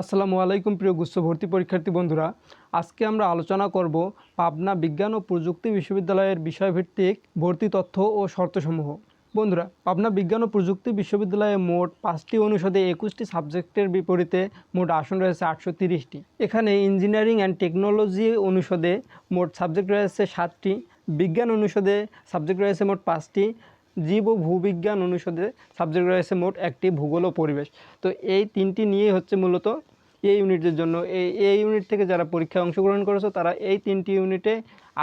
আসসালামু আলাইকুম প্রিয় গুচ্ছ ভর্তি পরীক্ষার্থী বন্ধুরা। আজকে আমরা আলোচনা করব পাবনা বিজ্ঞান ও প্রযুক্তি বিশ্ববিদ্যালয়ের বিষয়ভিত্তিক ভর্তি তথ্য ও শর্তসমূহ। বন্ধুরা, পাবনা বিজ্ঞান ও প্রযুক্তি বিশ্ববিদ্যালয়ে মোট পাঁচটি অনুষদে একুশটি সাবজেক্টের বিপরীতে মোট আসন রয়েছে আটশো তিরিশটি। এখানে ইঞ্জিনিয়ারিং অ্যান্ড টেকনোলজি অনুষদে মোট সাবজেক্ট রয়েছে সাতটি, বিজ্ঞান অনুষদে সাবজেক্ট রয়েছে মোট পাঁচটি জীব ও ভূবিজ্ঞান অনুষদে সাবজেক্ট রয়েছে মোট একটি ভূগোল ও পরিবেশ। তো এই তিনটি নিয়েই হচ্ছে মূলত এই ইউনিটের জন্য। এই এই ইউনিট থেকে যারা পরীক্ষায় অংশগ্রহণ করেছ, তারা এই তিনটি ইউনিটে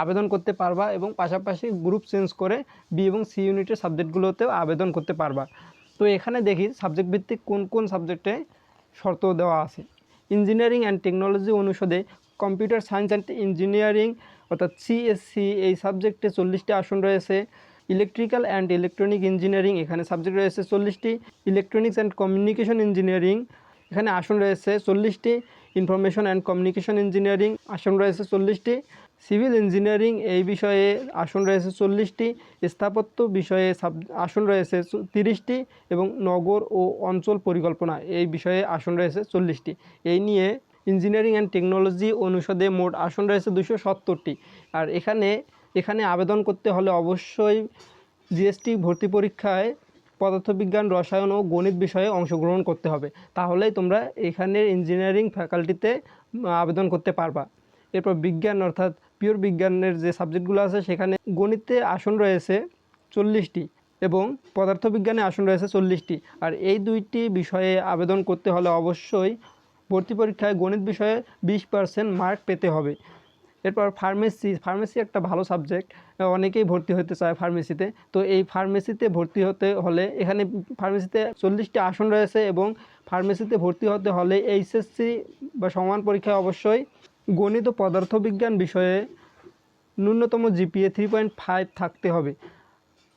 আবেদন করতে পারবা এবং পাশাপাশি গ্রুপ চেঞ্জ করে বি এবং সি ইউনিটের সাবজেক্টগুলোতেও আবেদন করতে পারবা। তো এখানে দেখি সাবজেক্ট ভিত্তিক কোন কোন সাবজেক্টে শর্ত দেওয়া আছে। ইঞ্জিনিয়ারিং অ্যান্ড টেকনোলজি অনুষদে কম্পিউটার সায়েন্স অ্যান্ড ইঞ্জিনিয়ারিং অর্থাৎ সিএসসি এই সাবজেক্টে চল্লিশটি আসন রয়েছে। ইলেকট্রিক্যাল অ্যান্ড ইলেকট্রনিক ইঞ্জিনিয়ারিং, এখানে সাবজেক্ট রয়েছে চল্লিশটি। ইলেকট্রনিক্স অ্যান্ড কমিউনিকেশন ইঞ্জিনিয়ারিং, এখানে আসন রয়েছে চল্লিশটি। ইনফরমেশন অ্যান্ড কমিউনিকেশন ইঞ্জিনিয়ারিং, আসন রয়েছে চল্লিশটি। সিভিল ইঞ্জিনিয়ারিং, এই বিষয়ে আসন রয়েছে চল্লিশটি। স্থাপত্য বিষয়ে সাব আসন রয়েছে তিরিশটি এবং নগর ও অঞ্চল পরিকল্পনা, এই বিষয়ে আসন রয়েছে চল্লিশটি। এই নিয়ে ইঞ্জিনিয়ারিং অ্যান্ড টেকনোলজি অনুষদে মোট আসন রয়েছে দুশো সত্তরটি। আর এখানে এখানে আবেদন করতে হলে অবশ্যই জিএসটি ভর্তি পরীক্ষায় পদার্থবিজ্ঞান, রসায়ন ও গণিত বিষয়ে অংশগ্রহণ করতে হবে। তাহলেই তোমরা এখানের ইঞ্জিনিয়ারিং ফ্যাকাল্টিতে আবেদন করতে পারবা। এরপর বিজ্ঞান, অর্থাৎ পিওর বিজ্ঞানের যে সাবজেক্টগুলো আছে, সেখানে গণিতে আসন রয়েছে চল্লিশটি এবং পদার্থবিজ্ঞানে আসন রয়েছে চল্লিশটি। আর এই দুইটি বিষয়ে আবেদন করতে হলে অবশ্যই ভর্তি পরীক্ষায় গণিত বিষয়ে বিশ পার্সেন্ট মার্ক পেতে হবে। এরপর ফার্মেসি ফার্মেসি একটা ভালো সাবজেক্ট অনেকেই ভর্তি হতে চায় ফার্মেসিতে তো। এই ফার্মেসিতে ভর্তি হতে হলে, এখানে ফার্মেসিতে চল্লিশটি আসন রয়েছে এবং ফার্মেসিতে ভর্তি হতে হলে এইচএসসি বা সমান পরীক্ষায় অবশ্যই গণিত পদার্থবিজ্ঞান বিষয়ে ন্যূনতম জিপিএ থ্রি পয়েন্ট ফাইভ থাকতে হবে।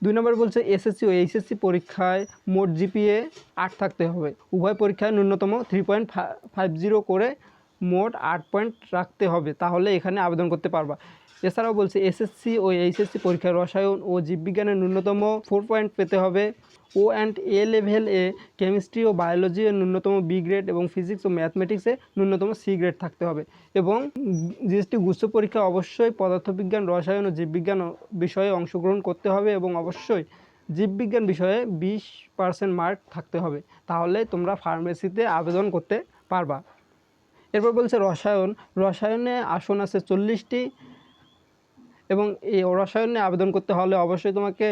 দুই নম্বর বলছে এসএসসি ও এইচএসসি পরীক্ষায় মোট জিপিএ আট থাকতে হবে। উভয় পরীক্ষায় ন্যূনতম থ্রি পয়েন্ট ফাইভ জিরো করে মোট আট পয়েন্ট রাখতে হবে, তাহলে এখানে আবেদন করতে পারবা। এছাড়াও বলছে, এসএসসি ও এইচএসসি পরীক্ষায় রসায়ন ও জীববিজ্ঞানের ন্যূনতম ফোর পয়েন্ট পেতে হবে। ও অ্যান্ড এ লেভেল এ কেমিস্ট্রি ও বায়োলজি এর ন্যূনতম বি গ্রেড এবং ফিজিক্স ও ম্যাথমেটিক্সে ন্যূনতম সি গ্রেড থাকতে হবে। এবং জিএসটি গুচ্ছ পরীক্ষা অবশ্যই পদার্থবিজ্ঞান, রসায়ন ও জীববিজ্ঞান বিষয়ে অংশগ্রহণ করতে হবে এবং অবশ্যই জীববিজ্ঞান বিষয়ে বিশ পার্সেন্ট মার্ক থাকতে হবে। তাহলে তোমরা ফার্মেসিতে আবেদন করতে পারবা। এরপর বলছে রসায়ন, রসায়নে আসন আছে চল্লিশটি এবং এই রসায়নে আবেদন করতে হলে অবশ্যই তোমাকে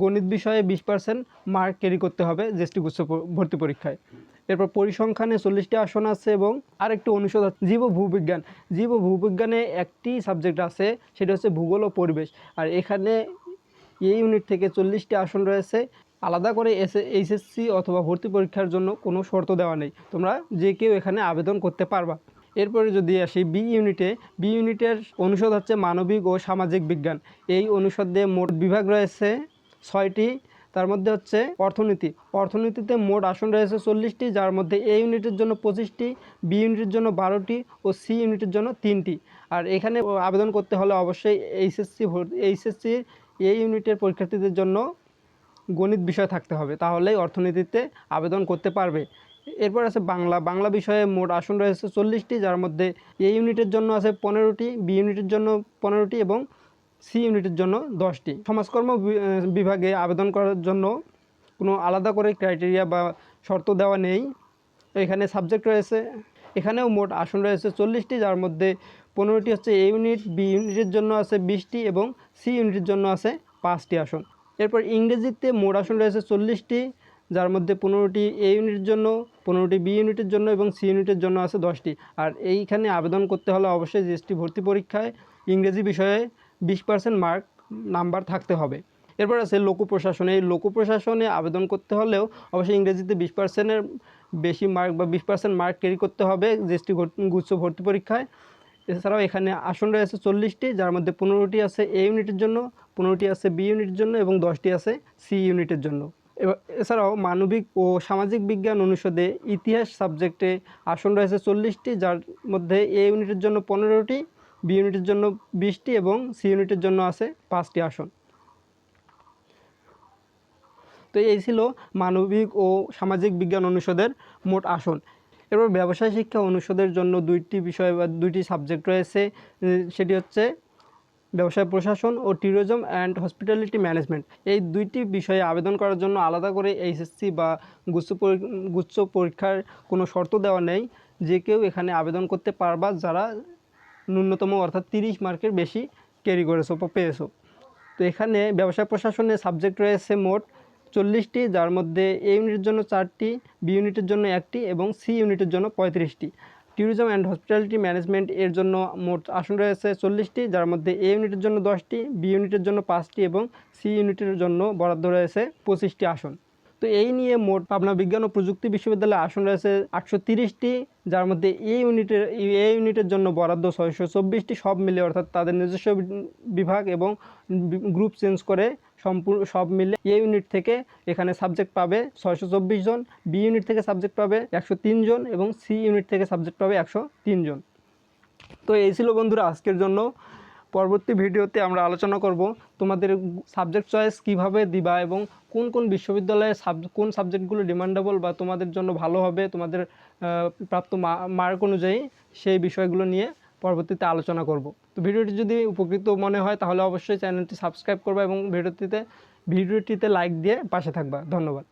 গণিত বিষয়ে বিশ পার্সেন্ট মার্ক ক্যারি করতে হবে জ্যেষ্ঠ গুচ্ছ ভর্তি পরীক্ষায়। এরপর পরিসংখ্যানে চল্লিশটি আসন আছে এবং আরেকটি অনুষদ আছে, জীব ভূবিজ্ঞান। জীব ভূবিজ্ঞানে একটি সাবজেক্ট আছে, সেটা হচ্ছে ভূগোল ও পরিবেশ। আর এখানে এই ইউনিট থেকে চল্লিশটি আসন রয়েছে আলাদা করে এস এইচএসসি অথবা ভর্তি পরীক্ষার জন্য কোনো শর্ত দেওয়া নেই। তোমরা যে কেউ এখানে আবেদন করতে পারবা। এরপরে যদি আসি বি ইউনিটে, বি ইউনিটের অনুষদ হচ্ছে মানবিক ও সামাজিক বিজ্ঞান। এই অনুষদে মোট বিভাগ রয়েছে ছয়টি, তার মধ্যে হচ্ছে অর্থনীতি। অর্থনীতিতে মোট আসন রয়েছে চল্লিশটি, যার মধ্যে এ ইউনিটের জন্য পঁচিশটি, বি ইউনিটের জন্য বারোটি ও সি ইউনিটের জন্য তিনটি। আর এখানে আবেদন করতে হলে অবশ্যই এইচএসসি এইচএসসি এই ইউনিটের পরীক্ষার্থীদের জন্য গণিত বিষয় থাকতে হবে, তাহলেই অর্থনীতিতে আবেদন করতে পারবে। এরপর আছে বাংলা। বাংলা বিষয়ে মোট আসন রয়েছে চল্লিশটি, যার মধ্যে এ ইউনিটের জন্য আছে পনেরোটি, বি ইউনিটের জন্য পনেরোটি এবং সি ইউনিটের জন্য দশটি। সমাজকর্ম বিভাগে আবেদন করার জন্য কোনো আলাদা করে ক্রাইটেরিয়া বা শর্ত দেওয়া নেই। এখানে সাবজেক্ট রয়েছে, এখানেও মোট আসন রয়েছে চল্লিশটি, যার মধ্যে পনেরোটি হচ্ছে এ ইউনিট, বি ইউনিটের জন্য আছে বিশটি এবং সি ইউনিটের জন্য আছে পাঁচটি আসন। এরপর ইংরেজিতে মোট আসন রয়েছে চল্লিশটি, যার মধ্যে পনেরোটি এ ইউনিটের জন্য, পনেরোটি বি ইউনিটের জন্য এবং সি ইউনিটের জন্য আছে দশটি। আর এইখানে আবেদন করতে হলে অবশ্যই জিএসটি ভর্তি পরীক্ষায় ইংরেজি বিষয়ে বিশ পার্সেন্ট মার্ক নাম্বার থাকতে হবে। এরপর আছে লোক প্রশাসনে। এই লোক প্রশাসনে আবেদন করতে হলেও অবশ্যই ইংরেজিতে বিশ পার্সেন্টের বেশি মার্ক বা বিশ পার্সেন্ট মার্ক ক্যারি করতে হবে জিএসটি গুচ্ছ ভর্তি পরীক্ষায়। এছাড়াও এখানে আসন রয়েছে চল্লিশটি, যার মধ্যে পনেরোটি আছে এ ইউনিটের জন্য, পনেরোটি আছে বি ইউনিটের জন্য এবং দশটি আছে সি ইউনিটের জন্য। এছাড়াও মানবিক ও সামাজিক বিজ্ঞান অনুষদে ইতিহাস সাবজেক্টে আসন রয়েছে চল্লিশটি, যার মধ্যে এ ইউনিটের জন্য পনেরোটি, বি ইউনিটের জন্য বিশটি এবং সি ইউনিটের জন্য আছে পাঁচটি আসন। তো এই ছিল মানবিক ও সামাজিক বিজ্ঞান অনুষদের মোট আসন। এরপর ব্যবসায় শিক্ষা অনুষদের জন্য দুইটি বিষয় বা দুইটি সাবজেক্ট রয়েছে সেটি হচ্ছে ব্যবসায় প্রশাসন ও ট্যুরিজম অ্যান্ড হসপিটালিটি ম্যানেজমেন্ট এই দুইটি বিষয়ে আবেদন করার জন্য আলাদা করে এইচএসসি বা গুচ্ছ গুচ্ছ পরীক্ষার কোনো শর্ত দেওয়া নেই। যে কেউ এখানে আবেদন করতে পারবা যারা ন্যূনতম অর্থাৎ তিরিশ মার্কের বেশি ক্যারি করেছ বা পেয়েছ। তো এখানে ব্যবসায় প্রশাসনের সাবজেক্ট রয়েছে মোট চল্লিশটি, যার মধ্যে এ ইউনিটের জন্য চারটি, বি ইউনিটের জন্য একটি এবং সি ইউনিটের জন্য পঁয়ত্রিশটি। ট্যুরিজম অ্যান্ড হসপিটালিটি ম্যানেজমেন্ট এর জন্য মোট আসন রয়েছে চল্লিশটি, যার মধ্যে এ ইউনিটের জন্য দশটি, বি ইউনিটের জন্য পাঁচটি এবং সি ইউনিটের জন্য বরাদ্দ রয়েছে পঁচিশটি আসন। তো এই নিয়ে মোট পাবনা বিজ্ঞান ও প্রযুক্তি বিশ্ববিদ্যালয়ে আসন রয়েছে আটশো তিরিশটি, যার মধ্যে এ ইউনিটের এ ইউনিটের জন্য বরাদ্দ ছয়শো চব্বিশটি, সব মিলে অর্থাৎ তাদের নিজস্ব বিভাগ এবং গ্রুপ চেঞ্জ করে সম্পূর্ণ সব মিলে এ ইউনিট থেকে এখানে সাবজেক্ট পাবে ছয়শো চব্বিশ জন, বি ইউনিট থেকে সাবজেক্ট পাবে একশো তিন জন এবং সি ইউনিট থেকে সাবজেক্ট পাবে একশো তিন জন। তো এই ছিল বন্ধুরা আজকের জন্য। পরবর্তী ভিডিওতে আমরা আলোচনা করব তোমাদের সাবজেক্ট চয়েস কীভাবে দিবা এবং কোন কোন বিশ্ববিদ্যালয়ে সাব কোন সাবজেক্টগুলো ডিমান্ডেবল বা তোমাদের জন্য ভালো হবে, তোমাদের প্রাপ্ত মার্ক অনুযায়ী সেই বিষয়গুলো নিয়ে পরবর্তীতে আলোচনা করব। তো ভিডিওটি যদি উপকৃত মনে হয় তাহলে অবশ্যই চ্যানেলটি সাবস্ক্রাইব করবা এবং ভিডিওটিতে ভিডিওটিতে লাইক দিয়ে পাশে থাকবা। ধন্যবাদ।